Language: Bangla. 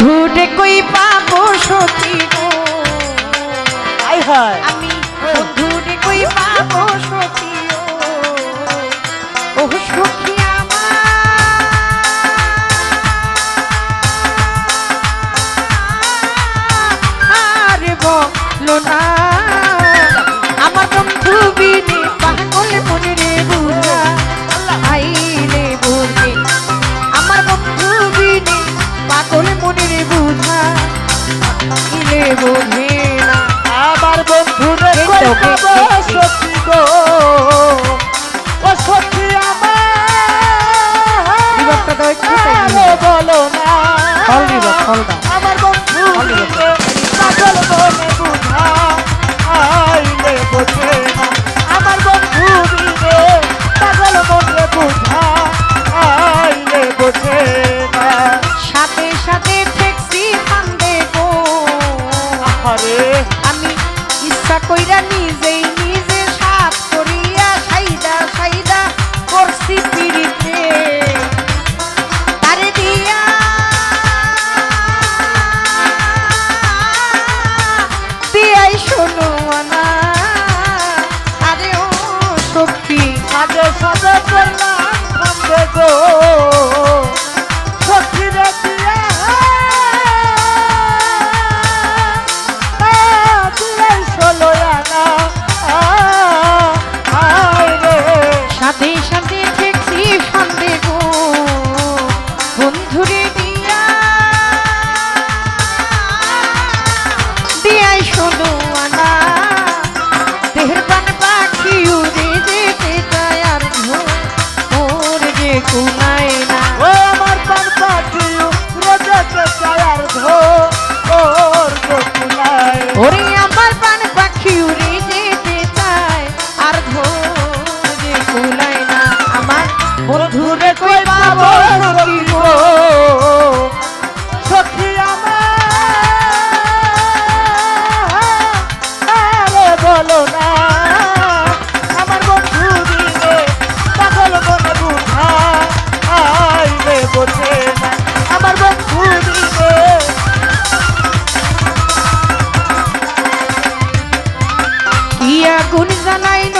কঠোর থাকিলে বোঝে না। আমার বন্ধুরে সত্যি গো? ও সত্যি আমার। বলো না। ফল দিব ফল দাও। Só cuida, Lizzie. জানাই